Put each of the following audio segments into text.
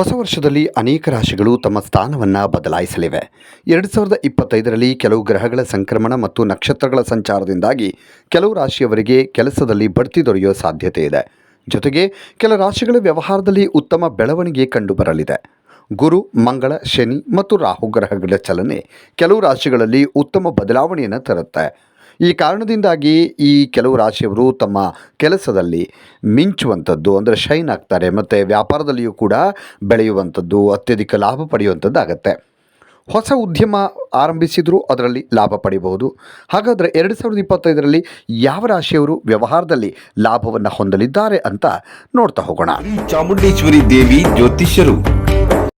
ಹೊಸ ವರ್ಷದಲ್ಲಿ ಅನೇಕ ರಾಶಿಗಳು ತಮ್ಮ ಸ್ಥಾನವನ್ನು ಬದಲಾಯಿಸಲಿವೆ. ಎರಡು ಸಾವಿರದ ಇಪ್ಪತ್ತೈದರಲ್ಲಿ ಕೆಲವು ಗ್ರಹಗಳ ಸಂಕ್ರಮಣ ಮತ್ತು ನಕ್ಷತ್ರಗಳ ಸಂಚಾರದಿಂದಾಗಿ ಕೆಲವು ರಾಶಿಯವರಿಗೆ ಕೆಲಸದಲ್ಲಿ ಬಡ್ತಿ ದೊರೆಯುವ ಸಾಧ್ಯತೆ ಇದೆ. ಜೊತೆಗೆ ಕೆಲ ರಾಶಿಗಳ ವ್ಯವಹಾರದಲ್ಲಿ ಉತ್ತಮ ಬೆಳವಣಿಗೆ ಕಂಡುಬರಲಿದೆ. ಗುರು, ಮಂಗಳ, ಶನಿ ಮತ್ತು ರಾಹು ಗ್ರಹಗಳ ಚಲನೆ ಕೆಲವು ರಾಶಿಗಳಲ್ಲಿ ಉತ್ತಮ ಬದಲಾವಣೆಯನ್ನು ತರುತ್ತೆ. ಈ ಕಾರಣದಿಂದಾಗಿ ಈ ಕೆಲವು ರಾಶಿಯವರು ತಮ್ಮ ಕೆಲಸದಲ್ಲಿ ಮಿಂಚುವಂಥದ್ದು ಅಂದರೆ ಶೈನ್ ಆಗ್ತಾರೆ, ಮತ್ತು ವ್ಯಾಪಾರದಲ್ಲಿಯೂ ಕೂಡ ಬೆಳೆಯುವಂಥದ್ದು ಅತ್ಯಧಿಕ ಲಾಭ ಪಡೆಯುವಂಥದ್ದು ಆಗುತ್ತೆ ಹೊಸ ಉದ್ಯಮ ಆರಂಭಿಸಿದರೂ ಅದರಲ್ಲಿ ಲಾಭ ಪಡೆಯಬಹುದು ಹಾಗಾದರೆ ಎರಡು ಸಾವಿರದ ಇಪ್ಪತ್ತೈದರಲ್ಲಿ ಯಾವ ರಾಶಿಯವರು ವ್ಯವಹಾರದಲ್ಲಿ ಲಾಭವನ್ನು ಹೊಂದಲಿದ್ದಾರೆ ಅಂತ ನೋಡ್ತಾ ಹೋಗೋಣ. ಚಾಮುಂಡೇಶ್ವರಿ ದೇವಿ ಜ್ಯೋತಿಷ್ಯರು.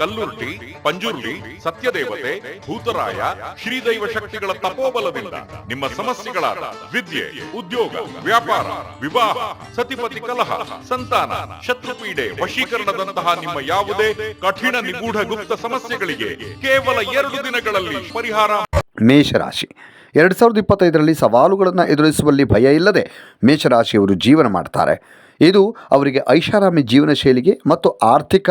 ಕಲ್ಲುರ್ಟಿ ಪಂಜುರ್ಲಿ ಸತ್ಯದೇವತೆ, ಭೂತರಾಯ, ಶ್ರೀದೈವ ಶಕ್ತಿಗಳ ತಪೋಬಲದಿಂದ ನಿಮ್ಮ ಸಮಸ್ಯೆಗಳಾದ ವಿದ್ಯೆ, ಉದ್ಯೋಗ, ವ್ಯಾಪಾರ, ವಿವಾಹ, ಸತಿಪತಿ ಕಲಹ, ಸಂತಾನ, ಶತ್ರುಪೀಡೆ, ವಶೀಕರಣದಂತಹ ನಿಮ್ಮ ಯಾವುದೇ ಕಠಿಣ ನಿಗೂಢ ಗುಪ್ತ ಸಮಸ್ಯೆಗಳಿಗೆ ಕೇವಲ ಎರಡು ದಿನಗಳಲ್ಲಿ ಪರಿಹಾರ. ಮೇಷರಾಶಿ. ಎರಡ್ ಸಾವಿರದ ಇಪ್ಪತ್ತೈದರಲ್ಲಿ ಸವಾಲುಗಳನ್ನು ಎದುರಿಸುವಲ್ಲಿ ಭಯ ಇಲ್ಲದೆ ಮೇಷರಾಶಿಯವರು ಜೀವನ ಮಾಡ್ತಾರೆ. ಇದು ಅವರಿಗೆ ಐಷಾರಾಮಿ ಜೀವನ ಶೈಲಿಗೆ ಮತ್ತು ಆರ್ಥಿಕ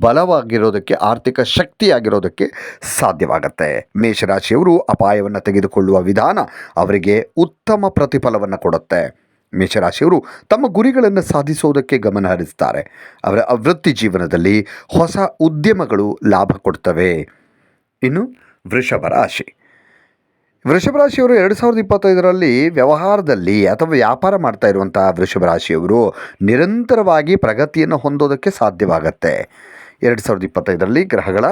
ಬಲವಾಗಿರೋದಕ್ಕೆ, ಆರ್ಥಿಕ ಶಕ್ತಿಯಾಗಿರೋದಕ್ಕೆ ಸಾಧ್ಯವಾಗುತ್ತೆ. ಮೇಷರಾಶಿಯವರು ಅಪಾಯವನ್ನು ತೆಗೆದುಕೊಳ್ಳುವ ವಿಧಾನ ಅವರಿಗೆ ಉತ್ತಮ ಪ್ರತಿಫಲವನ್ನು ಕೊಡುತ್ತೆ. ಮೇಷರಾಶಿಯವರು ತಮ್ಮ ಗುರಿಗಳನ್ನು ಸಾಧಿಸುವುದಕ್ಕೆ ಗಮನ ಹರಿಸ್ತಾರೆ. ಅವರ ವೃತ್ತಿ ಜೀವನದಲ್ಲಿ ಹೊಸ ಉದ್ಯಮಗಳು ಲಾಭ ಕೊಡ್ತವೆ. ಇನ್ನು ವೃಷಭ ರಾಶಿ. ವೃಷಭ ರಾಶಿಯವರು ಎರಡು ಸಾವಿರದ ಇಪ್ಪತ್ತೈದರಲ್ಲಿ ವ್ಯವಹಾರದಲ್ಲಿ ಅಥವಾ ವ್ಯಾಪಾರ ಮಾಡ್ತಾ ಇರುವಂತಹ ವೃಷಭ ರಾಶಿಯವರು ನಿರಂತರವಾಗಿ ಪ್ರಗತಿಯನ್ನು ಹೊಂದೋದಕ್ಕೆ ಸಾಧ್ಯವಾಗತ್ತೆ. ಎರಡು ಸಾವಿರದ ಇಪ್ಪತ್ತೈದರಲ್ಲಿ ಗ್ರಹಗಳ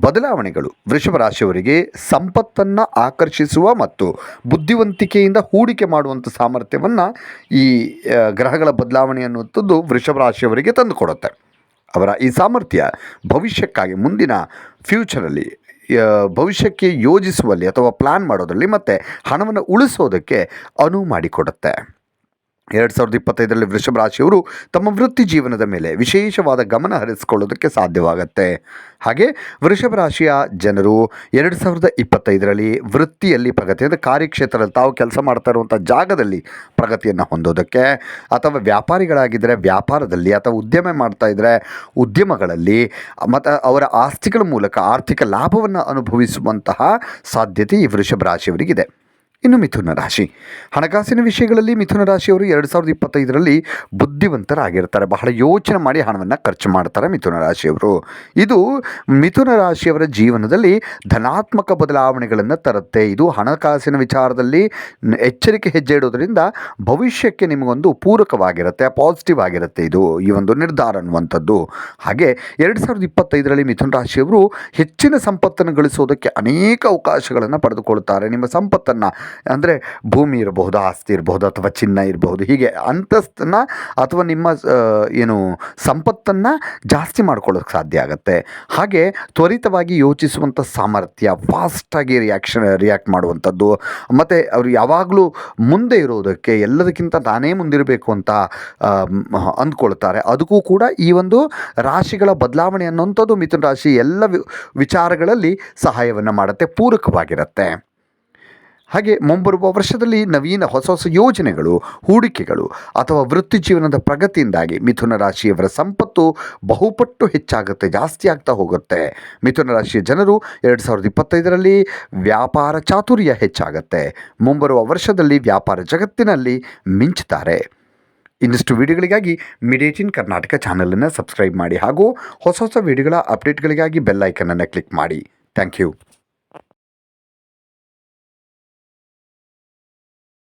ಬದಲಾವಣೆಗಳು. ವೃಷಭ ರಾಶಿಯವರಿಗೆ ಸಂಪತ್ತನ್ನು ಆಕರ್ಷಿಸುವ ಮತ್ತು ಬುದ್ಧಿವಂತಿಕೆಯಿಂದ ಹೂಡಿಕೆ ಮಾಡುವಂಥ ಸಾಮರ್ಥ್ಯವನ್ನು ಈ ಗ್ರಹಗಳ ಬದಲಾವಣೆ ಅನ್ನುವಂಥದ್ದು ವೃಷಭ ರಾಶಿಯವರಿಗೆ ತಂದುಕೊಡುತ್ತೆ. ಅವರ ಈ ಸಾಮರ್ಥ್ಯ ಭವಿಷ್ಯಕ್ಕಾಗಿ ಮುಂದಿನ ಫ್ಯೂಚರಲ್ಲಿ ಭವಿಷ್ಯಕ್ಕೆ ಯೋಜಿಸುವಲ್ಲಿ ಅಥವಾ ಪ್ಲ್ಯಾನ್ ಮಾಡೋದರಲ್ಲಿ ಮತ್ತು ಹಣವನ್ನು ಉಳಿಸೋದಕ್ಕೆ ಅನುವು ಮಾಡಿಕೊಡುತ್ತೆ. ಎರಡು ಸಾವಿರದ ಇಪ್ಪತ್ತೈದರಲ್ಲಿ ವೃಷಭ ರಾಶಿಯವರು ತಮ್ಮ ವೃತ್ತಿ ಜೀವನದ ಮೇಲೆ ವಿಶೇಷವಾದ ಗಮನ ಹರಿಸಿಕೊಳ್ಳೋದಕ್ಕೆ ಸಾಧ್ಯವಾಗುತ್ತೆ. ಹಾಗೆ ವೃಷಭ ರಾಶಿಯ ಜನರು ಎರಡು ಸಾವಿರದ ಇಪ್ಪತ್ತೈದರಲ್ಲಿ ವೃತ್ತಿಯಲ್ಲಿ ಪ್ರಗತಿ, ಅಂದರೆ ಕಾರ್ಯಕ್ಷೇತ್ರದಲ್ಲಿ ತಾವು ಕೆಲಸ ಮಾಡ್ತಾ ಇರುವಂಥ ಜಾಗದಲ್ಲಿ ಪ್ರಗತಿಯನ್ನು ಹೊಂದೋದಕ್ಕೆ, ಅಥವಾ ವ್ಯಾಪಾರಿಗಳಾಗಿದ್ದರೆ ವ್ಯಾಪಾರದಲ್ಲಿ, ಅಥವಾ ಉದ್ಯಮ ಮಾಡ್ತಾ ಇದ್ದರೆ ಉದ್ಯಮಗಳಲ್ಲಿ, ಮತ್ತು ಅವರ ಆಸ್ತಿಗಳ ಮೂಲಕ ಆರ್ಥಿಕ ಲಾಭವನ್ನು ಅನುಭವಿಸುವಂತಹ ಸಾಧ್ಯತೆ ಈ ವೃಷಭ ರಾಶಿಯವರಿಗಿದೆ. ಇನ್ನು ಮಿಥುನ ರಾಶಿ. ಹಣಕಾಸಿನ ವಿಷಯಗಳಲ್ಲಿ ಮಿಥುನ ರಾಶಿಯವರು ಎರಡು ಸಾವಿರದ ಇಪ್ಪತ್ತೈದರಲ್ಲಿ ಬುದ್ಧಿವಂತರಾಗಿರ್ತಾರೆ. ಬಹಳ ಯೋಚನೆ ಮಾಡಿ ಹಣವನ್ನು ಖರ್ಚು ಮಾಡ್ತಾರೆ ಮಿಥುನ ರಾಶಿಯವರು. ಇದು ಮಿಥುನ ರಾಶಿಯವರ ಜೀವನದಲ್ಲಿ ಧನಾತ್ಮಕ ಬದಲಾವಣೆಗಳನ್ನು ತರುತ್ತೆ. ಇದು ಹಣಕಾಸಿನ ವಿಚಾರದಲ್ಲಿ ಎಚ್ಚರಿಕೆ ಹೆಜ್ಜೆ ಇಡೋದರಿಂದ ಭವಿಷ್ಯಕ್ಕೆ ನಿಮಗೊಂದು ಪೂರಕವಾಗಿರುತ್ತೆ ಪಾಸಿಟಿವ್ ಆಗಿರುತ್ತೆ ಇದು, ಈ ಒಂದು ನಿರ್ಧಾರ ಅನ್ನುವಂಥದ್ದು. ಹಾಗೆ ಎರಡು ಸಾವಿರದ ಇಪ್ಪತ್ತೈದರಲ್ಲಿ ಮಿಥುನ ರಾಶಿಯವರು ಹೆಚ್ಚಿನ ಸಂಪತ್ತನ್ನು ಗಳಿಸೋದಕ್ಕೆ ಅನೇಕ ಅವಕಾಶಗಳನ್ನು ಪಡೆದುಕೊಳ್ಳುತ್ತಾರೆ ನಿಮ್ಮ ಸಂಪತ್ತನ್ನು ಅಂದರೆ ಭೂಮಿ ಇರಬಹುದು, ಆಸ್ತಿ ಇರಬಹುದು ಅಥವಾ ಚಿನ್ನ ಇರಬಹುದು, ಹೀಗೆ ಅಂತಸ್ತನ್ನು ಅಥವಾ ನಿಮ್ಮ ಏನು ಸಂಪತ್ತನ್ನು ಜಾಸ್ತಿ ಮಾಡ್ಕೊಳ್ಳೋಕ್ಕೆ ಸಾಧ್ಯ ಆಗುತ್ತೆ. ಹಾಗೆ ತ್ವರಿತವಾಗಿ ಯೋಚಿಸುವಂಥ ಸಾಮರ್ಥ್ಯ ಫಾಸ್ಟಾಗಿ ರಿಯಾಕ್ಷನ್ ರಿಯಾಕ್ಟ್ ಮಾಡುವಂಥದ್ದು, ಮತ್ತು ಅವರು ಯಾವಾಗಲೂ ಮುಂದೆ ಇರೋದಕ್ಕೆ ಎಲ್ಲದಕ್ಕಿಂತ ನಾನೇ ಮುಂದಿರಬೇಕು ಅಂತ ಅಂದ್ಕೊಳ್ತಾರೆ. ಅದಕ್ಕೂ ಕೂಡ ಈ ಒಂದು ರಾಶಿಗಳ ಬದಲಾವಣೆ ಅನ್ನೋಂಥದ್ದು ಮಿಥುನ ರಾಶಿ ಎಲ್ಲ ವಿಚಾರಗಳಲ್ಲಿ ಸಹಾಯವನ್ನು ಮಾಡುತ್ತೆ, ಪೂರಕವಾಗಿರುತ್ತೆ. ಹಾಗೆ ಮುಂಬರುವ ವರ್ಷದಲ್ಲಿ ನವೀನ ಹೊಸ ಹೊಸ ಯೋಜನೆಗಳು, ಹೂಡಿಕೆಗಳು ಅಥವಾ ವೃತ್ತಿ ಜೀವನದ ಪ್ರಗತಿಯಿಂದಾಗಿ ಮಿಥುನ ರಾಶಿಯವರ ಸಂಪತ್ತು ಬಹುಪಟ್ಟು ಹೆಚ್ಚಾಗುತ್ತೆ, ಜಾಸ್ತಿ ಆಗ್ತಾ ಹೋಗುತ್ತೆ. ಮಿಥುನ ರಾಶಿಯ ಜನರು ಎರಡು ಸಾವಿರದ ಇಪ್ಪತ್ತೈದರಲ್ಲಿ ವ್ಯಾಪಾರ ಚಾತುರ್ಯ ಹೆಚ್ಚಾಗುತ್ತೆ. ಮುಂಬರುವ ವರ್ಷದಲ್ಲಿ ವ್ಯಾಪಾರ ಜಗತ್ತಿನಲ್ಲಿ ಮಿಂಚುತ್ತಾರೆ. ಇನ್ನಷ್ಟು ವಿಡಿಯೋಗಳಿಗಾಗಿ ಮಿಡೇಟ್ ಇನ್ ಕರ್ನಾಟಕ ಚಾನಲನ್ನು ಸಬ್ಸ್ಕ್ರೈಬ್ ಮಾಡಿ ಹಾಗೂ ಹೊಸ ಹೊಸ ವಿಡಿಯೋಗಳ ಅಪ್ಡೇಟ್ಗಳಿಗಾಗಿ ಬೆಲ್ ಐಕನನ್ನು ಕ್ಲಿಕ್ ಮಾಡಿ. Thank you.